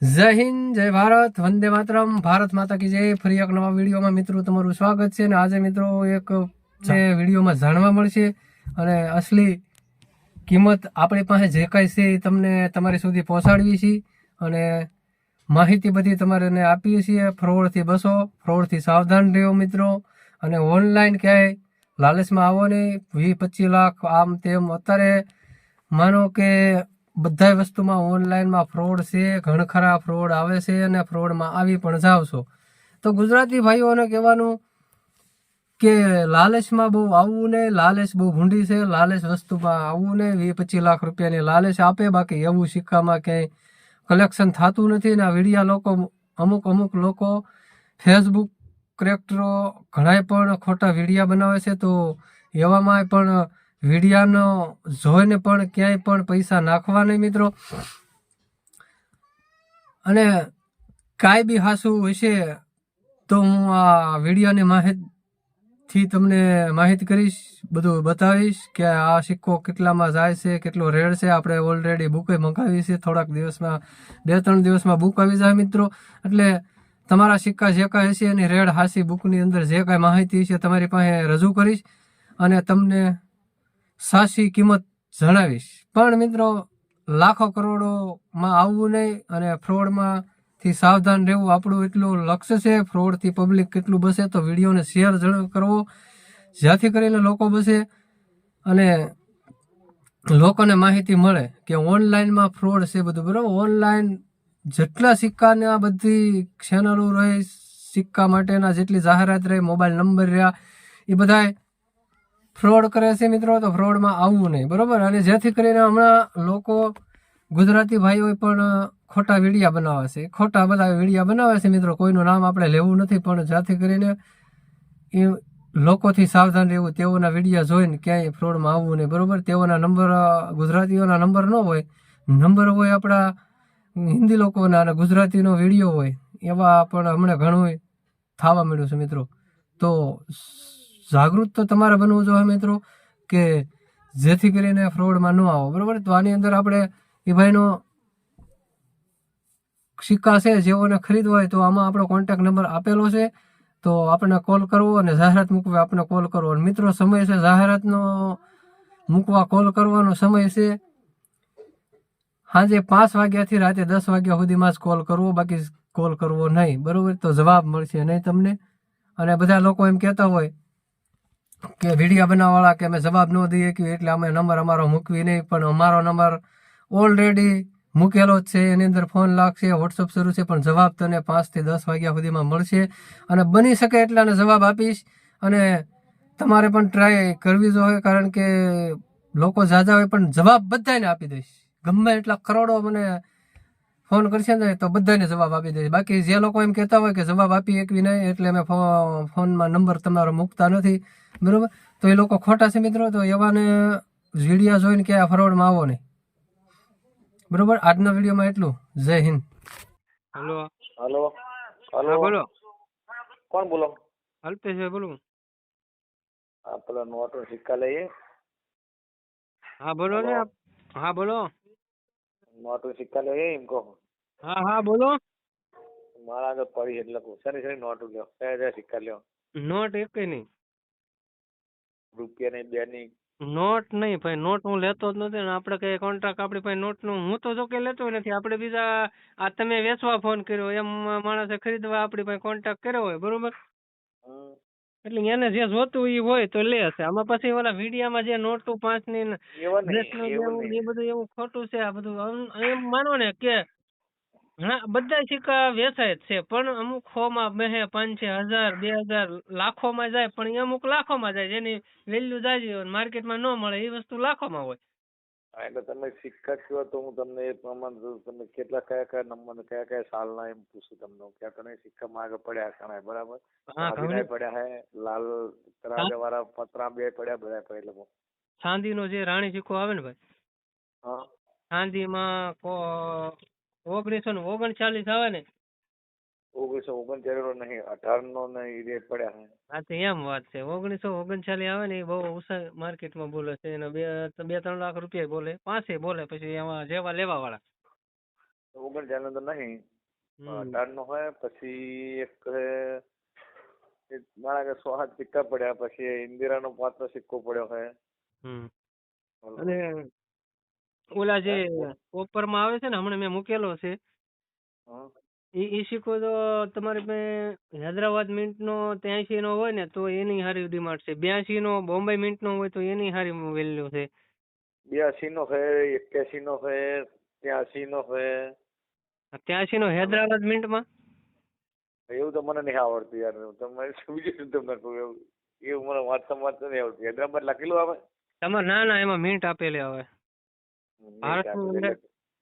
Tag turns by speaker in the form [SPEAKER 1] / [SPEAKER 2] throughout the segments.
[SPEAKER 1] જય હિન્દ જય ભારત વંદે માતરમ. ભારત માતા કી જય. ફરી એક નવા વિડીયોમાં મિત્રો તમારું સ્વાગત છે અને આજે મિત્રો એક છે વિડીયોમાં જાણવા મળશે અને અસલી કિંમત આપણી પાસે જે કાંઈ છે એ તમને તમારી સુધી પહોંચાડવી છે અને માહિતી બધી તમારે આપીએ છીએ. ફ્રોડથી બસો ફ્રોડથી સાવધાન રહ્યો મિત્રો. અને ઓનલાઈન ક્યાંય લાલચમાં આવો નહીં. વીસ પચીસ લાખ આમ તેમ અત્યારે માનો કે બધાય વસ્તુમાં ઓનલાઈનમાં ફ્રોડ છે, ઘણખરા ફ્રોડ આવે છે અને ફ્રોડમાં આવી પણ જાવ છો. તો ગુજરાતી ભાઈઓને કહેવાનું કે લાલચમાં બહુ આવવું નહીં, લાલચ બહુ ભૂંડી છે, લાલચ વસ્તુમાં આવવું નહીં, વીસ પચીસ લાખ રૂપિયાની લાલચ આપે, બાકી એવું સિક્કામાં ક્યાંય કલેક્શન થતું નથી ને આ વિડીયા લોકો, અમુક અમુક લોકો ફેસબુક ક્રેક્ટરો ઘણાય પણ ખોટા વિડીયા બનાવે છે, તો એવામાં પણ વિડીયાનો જોઈને પણ ક્યાંય પણ પૈસા નાખવા નહીં મિત્રો. અને કાંઈ બી હાસું હશે તો હું આ વિડીયોની માહિતી તમને માહિતી કરીશ, બધું બતાવીશ કે આ સિક્કો કેટલામાં જાય છે, કેટલો રેડ છે. આપણે ઓલરેડી બુકે મંગાવી છે, થોડાક દિવસમાં, બે ત્રણ દિવસમાં બુક આવી જાય મિત્રો. એટલે તમારા સિક્કા જે કાંઈ હશે એની રેડ હાસી બુકની અંદર જે કાંઈ માહિતી છે તમારી પાસે રજૂ કરીશ અને તમને સાચી કિંમત જણાવીશ. પણ મિત્રો, લાખો કરોડોમાં આવવું નહીં અને ફ્રોડમાંથી સાવધાન રહેવું આપણું એટલું લક્ષ્ય છે. ફ્રોડથી પબ્લિક કેટલું બસે તો વિડીયોને શેર કરવો. જ્યાંથી કરીને લોકો બસે અને લોકોને માહિતી મળે કે ઓનલાઈનમાં ફ્રોડ છે બધું. બરાબર? ઓનલાઈન જેટલા સિક્કાને આ બધી ચેનલો રહી, સિક્કા માટેના જેટલી જાહેરાત રહી, મોબાઈલ નંબર રહ્યા, એ બધાય ફ્રોડ કરે છે મિત્રો, તો ફ્રોડમાં આવવું નહીં, બરોબર? અને જેથી કરીને હમણાં લોકો ગુજરાતી ભાઈઓ પણ ખોટા વિડીયા બનાવે છે. ખોટા બધા વિડીયા બનાવે છે મિત્રો, કોઈનું નામ આપણે લેવું નથી, પણ જેથી કરીને એ લોકોથી સાવધાન રહેવું, તેઓના વિડીયા જોઈને ક્યાંય ફ્રોડમાં આવવું નહીં, બરોબર? તેઓના નંબર ગુજરાતીઓના નંબર ન હોય, નંબર હોય આપણા હિન્દી લોકોના અને ગુજરાતીનો વીડિયો હોય, એવા પણ હમણાં ઘણું થવા મળ્યું છે મિત્રો. તો જાગૃત તો તમારે બનવું જોઈએ મિત્રો, કે જેથી કરીને ફ્રોડમાં ન આવો. બરાબર? તો આની અંદર આપણે એ ભાઈનો સિક્કા છે જેઓને ખરીદવો હોય તો આમાં આપણો કોન્ટેક્ટ નંબર આપેલો છે. તો આપણને કોલ કરવો અને જાહેરાત મૂકવા આપણે કોલ કરવો. અને મિત્રો, સમય છે, જાહેરાતનો મૂકવા કોલ કરવાનો સમય છે સાંજે પાંચ વાગ્યાથી રાતે દસ વાગ્યા સુધીમાં જ કોલ કરવો, બાકી કોલ કરવો નહીં. બરાબર? તો જવાબ મળશે નહીં તમને. અને બધા લોકો એમ કહેતા હોય કે વિડીયા બનાવવાળા કે અમે જવાબ ન દઈએ કે એટલે અમે નંબર અમારો મૂકવી નહીં, પણ અમારો નંબર ઓલરેડી મૂકેલો જ છે. એની અંદર ફોન લાગશે વોટ્સઅપ શરૂ છે, પણ જવાબ તને પાંચથી દસ વાગ્યા સુધીમાં મળશે અને બની શકે એટલાને જવાબ આપીશ. અને તમારે પણ ટ્રાય કરવી જોઈએ, કારણ કે લોકો ઝાઝા હોય પણ જવાબ બધાને આપી દઈશ. ગમે એટલા કરોડો મને ફોન કરશે ને તો બધાને જવાબ આપી દઈશ. બાકી જે લોકો એમ કહેતા હોય કે જવાબ આપી એકવી નહીં, એટલે અમે ફોનમાં નંબર તમારો મૂકતા નથી. બરોબર? તો એ લોકો ખોટા છે મિત્રો તો એવાને વિડીયા જોઈને કે આ ફ્રોડમાં આવો નહીં. બરોબર? આજના વિડીયોમાં એટલું. જય હિન્દ.
[SPEAKER 2] હલો.
[SPEAKER 3] હલો.
[SPEAKER 2] હા
[SPEAKER 3] હલો.
[SPEAKER 2] બોલો.
[SPEAKER 3] કોણ બોલો?
[SPEAKER 2] અલ્પેશભાઈ બોલું.
[SPEAKER 3] હા પેલા નોટો સિક્કા લઈએ.
[SPEAKER 2] હા બોલો ને હા બોલો.
[SPEAKER 3] નોટો સિક્કા લઈએ એમ કહો.
[SPEAKER 2] હા હા બોલો.
[SPEAKER 3] મારા આગળ પડી એટલે કહું શેની નોટ લ્યો? કયા કયા સિક્કા લ્યો?
[SPEAKER 2] નોટ એક નહીં.
[SPEAKER 3] રૂપિયા ની બે
[SPEAKER 2] નોટ નહીં ભાઈ નોટ હું લેતો જ નથી ને આપણે કઈ કોન્ટ્રાક્ટ આપણી પાસે નોટનું હું તો જો કે લેતો નથી. આપણે બીજા આ તમે વેચવા ફોન કર્યો એમ માણસે ખરીદવા આપણી પાસે કોન્ટેક્ટ કર્યો હોય બરોબર? એટલે એને જે જોતું એ હોય તો લે હશે આમાં પછી ઓલા વિડીયામાં જે નોટું
[SPEAKER 3] પાંચની
[SPEAKER 2] એ બધું એવું ખોટું છે આ બધું. એમ માનો ને કે ઘણા બધા સિક્કા વેચાય જ છે. પણ અમુક સો માં બે પાંચ છે હજાર બે હજાર લાખો માં જાય પણ એ અમુક લાખો માં જાય. જેની વેલ્યુ જાજી હોય માર્કેટમાં ન મળે એ વસ્તુ લાખો માં હોય.
[SPEAKER 3] હા, એટલે તમે સિક્કા કયો તો હું તમને એ પ્રમાણે તમે કેટલા કયા કયા નંબર ને કયા કયા સાલના એમ પૂછું તમને. હું ક્યાં તો નહીં સિક્કામાં આગળ પડ્યા ઘણા બરાબર? અભિનય પડ્યા હે લાલ તરાજા વાળા પતરા બે પડ્યા બધા પડ્યા એટલે કહું.
[SPEAKER 2] ચાંદી નો જે રાણી સિક્કો આવે ને ભાઈ?
[SPEAKER 3] હા.
[SPEAKER 2] ચાંદી માં ઓગણીસો ને ઓગણચાલીસ આવે ને?
[SPEAKER 3] ઓગણીસો ઓગણચાલીસ નો નહીં અઢાર નો એ પડ્યા હે.
[SPEAKER 2] હા તો એમ વાત છે. ઓગણીસો ઓગણચાલીસ આવે ને એ બહુ ઓછા માર્કેટમાં બોલે છે. એને બે બે ત્રણ લાખ રૂપિયા બોલે. પાંચે બોલે પછી એમાં જેવા લેવા વાળા
[SPEAKER 3] ઓગણચાલીસ તો નહીં.
[SPEAKER 2] અઢાર
[SPEAKER 3] નો હોય પછી એક મારા કે સો હાથ સિક્કા પડ્યા પછી ઇન્દિરા નો પાંચનો સિક્કો પડ્યો
[SPEAKER 2] હમ. અને ઓલા જે કોપરમાં આવે છે ને હમણાં મેં મૂકેલો છે.
[SPEAKER 3] હં.
[SPEAKER 2] ઈ ઈ સિક્કો તો તમારે પાસે હૈદરાબાદ મિન્ટ નો ત્યાંસી નો હોય ને તો એની સારી ડિમાન્ડ છે. બ્યાસી નો બોમ્બે મિન્ટ નો હોય તો એની સારી વેલ્યુ છે.
[SPEAKER 3] બ્યાસી નો છે એક્યાસી નો છે ત્યાસી નો છે
[SPEAKER 2] ત્યાંસી નો હૈદરાબાદ મિન્ટમાં?
[SPEAKER 3] એવું તો મને નહીં આવડતું યાર. તમે બીજું તમને એવું એવું મને વાંચતા વાંચતા નહીં આવડતું. હૈદરાબાદ લખેલું આવે?
[SPEAKER 2] તમારે ના ના એમાં મિન્ટ આપેલી આવે. ભારતનું અંદર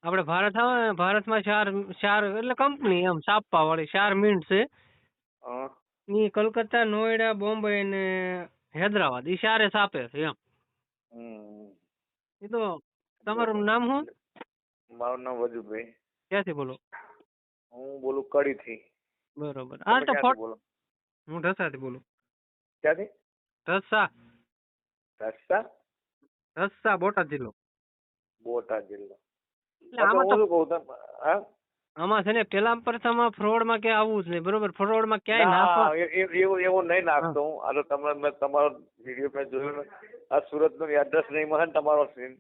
[SPEAKER 2] આપણે ભારત આવે ભારતમાં ચાર ચાર એટલે કંપની એમ છાપવા વાળી ચાર મિન્ટ છે.
[SPEAKER 3] હં.
[SPEAKER 2] કલકત્તા નોઈડા બોમ્બે ને હૈદરાબાદ ઈ ચારે છાપે છે એમ. એ તો તમારું નામ શું?
[SPEAKER 3] મારું નામ વજુભાઈ.
[SPEAKER 2] ક્યાંથી બોલો?
[SPEAKER 3] હું બોલું કડીથી.
[SPEAKER 2] બરોબર. હા તો ફોટ હું ઢસાથી બોલું.
[SPEAKER 3] ક્યાંથી?
[SPEAKER 2] ઢસા
[SPEAKER 3] ઢસા
[SPEAKER 2] ઢસા બોટાદ જિલ્લો.
[SPEAKER 3] બોટાદ જિલ્લો.
[SPEAKER 2] આમાં છે ને પેલા પ્રથમ ફ્રોડમાં કે આવું જ નહીં બરોબર? ફ્રોડમાં ક્યાંય
[SPEAKER 3] ના,
[SPEAKER 2] નાખવા
[SPEAKER 3] એ- એ- એવું એવું નહીં નાખતો હું. આ તો તમે મેં તમારો વીડિયો મેં જોયો આ સુરત નો એડ્રેસ નહીં મળે ને તમારો સીન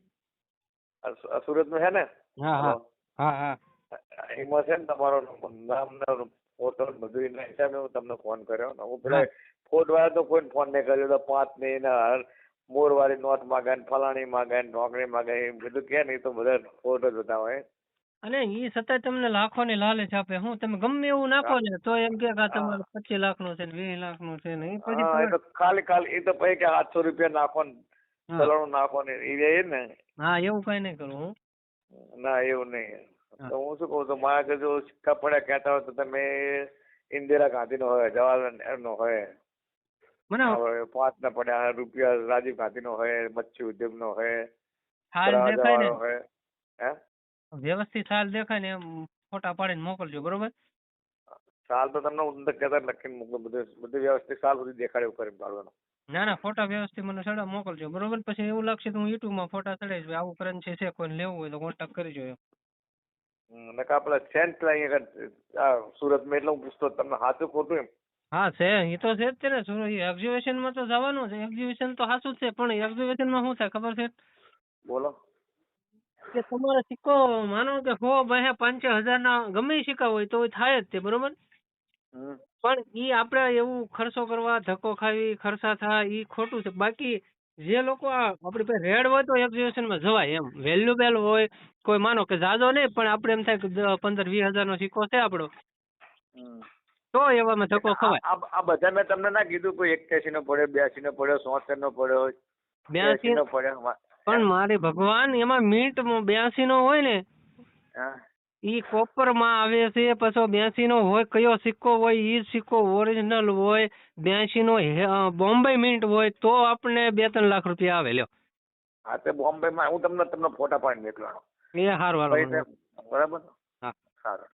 [SPEAKER 3] આ સુરતનું છે ને?
[SPEAKER 2] હા હા. હા હા.
[SPEAKER 3] એમાં છે ને તમારો નામ ને ફોટો બધું એના હિસાબે હું તમને ફોન કર્યો ને. હું પેલા ફોટ વાળા તો કોઈ ફોન નહીં કર્યો. તો પાંચ ને એના મોર વાળી નોટ માગે ને ફલાણી માગે ને નોકરી માગે એમ બધું કે નહીં તો બધા ખોટ જ બધા હોય
[SPEAKER 2] અને ઈ છતાંય તમને લાખોની લાલચ આપે. હું તમે ગમે એવું નાખો ને તો એમ કે આ તમારે પચીસ લાખનું છે ને વીસ લાખનું છે ને પછી
[SPEAKER 3] એ તો ખાલી ખાલી એ તો પછી કે આઠસો રૂપિયા નાખો ને
[SPEAKER 2] હા.
[SPEAKER 3] નાખો ને એ એ ને.
[SPEAKER 2] હા એવું કઈ નહીં કરું હું.
[SPEAKER 3] ના એવું નહીં. તો હું શું કહું છું મારા કે જો સિક્કા પડ્યા કહેતા હોય તો તમે ઇન્દિરા ગાંધી નો હોય જવાહરલાલ નહેરુ નો હોય.
[SPEAKER 2] મને
[SPEAKER 3] પાંચ ના પડ્યા રૂપિયા રાજીવ ગાંધી નો હોય મચ્છી ઉદ્યોગ નો હોય
[SPEAKER 2] હાલ દેખાય ને.
[SPEAKER 3] હે
[SPEAKER 2] વ્યવસ્થિત હાલ દેખાય ને એમ ફોટા પાડીને મોકલજો બરોબર?
[SPEAKER 3] સાલ તો તમને હું કહેતા લખીને મોકલું બધું બધું વ્યવસ્થિત સાલ સુધી દેખાડ્યું કરી પાડવાનું.
[SPEAKER 2] ના ના ફોટા વ્યવસ્થિત મને સડા મોકલજો બરોબર? પછી એવું લાગશે તો હું યુટ્યુબમાં ફોટા ચડાવીશ આવું કરન્સી છે કોઈને લેવું હોય તો કોન્ટેક્ટ કરજો એમ
[SPEAKER 3] નકા પેલા સેન્ટ અહીંયા સુરત સુરતમાં એટલે હું પૂછતો તમને સાચું ખોટું એમ?
[SPEAKER 2] હા છે એ તો છે જ તે ને. એક્ઝિબિશનમાં તો જવાનું છે. એક્ઝિબિશન તો સાચું જ છે પણ એક્ઝિબિશનમાં શું થાય ખબર છે?
[SPEAKER 3] બોલો.
[SPEAKER 2] કે તમારો સિક્કો માનો કે હો બે પાંચ હજાર ના ગમે સિક્કા હોય તો થાય જ તે બરોબર? પણ ઈ આપણે એવું ખર્ચો કરવા ધક્કો ખાવી ખર્ચા થાય ઈ ખોટું છે. બાકી જે લોકો આપણી પાસે રેડ હોય તો એક્ઝિબિશનમાં જવાય એમ. વેલ્યુબેલ હોય કોઈ માનો કે જાજો નહીં પણ આપણે એમ થાય કે પંદર વીસ હજાર નો સિક્કો છે આપણો તો એવામાં ધક્કો ખવાય.
[SPEAKER 3] આ બધા મેં તમને ના કીધું કોઈ એક્યાસી નો પડ્યો બ્યાસી નો પડ્યો સોતેર નો પડ્યો
[SPEAKER 2] બ્યાસી
[SPEAKER 3] નો પડ્યો
[SPEAKER 2] પણ મારે ભગવાન એમાં મિન્ટ બ્યાસી નો હોય ને ઈ કોપરમાં આવે છે પછી બ્યાસી નો હોય કયો સિક્કો હોય ઈ સિક્કો ઓરિજિનલ હોય બ્યાસી નો બોમ્બે મિન્ટ હોય તો આપણે બે ત્રણ લાખ રૂપિયા આવે લ્યો.
[SPEAKER 3] હા તે બોમ્બે માં હું તમને તમને ફોટા પાડી મોકલાનો
[SPEAKER 2] એ હાર
[SPEAKER 3] પછી બરાબર?
[SPEAKER 2] હા.
[SPEAKER 3] સારું.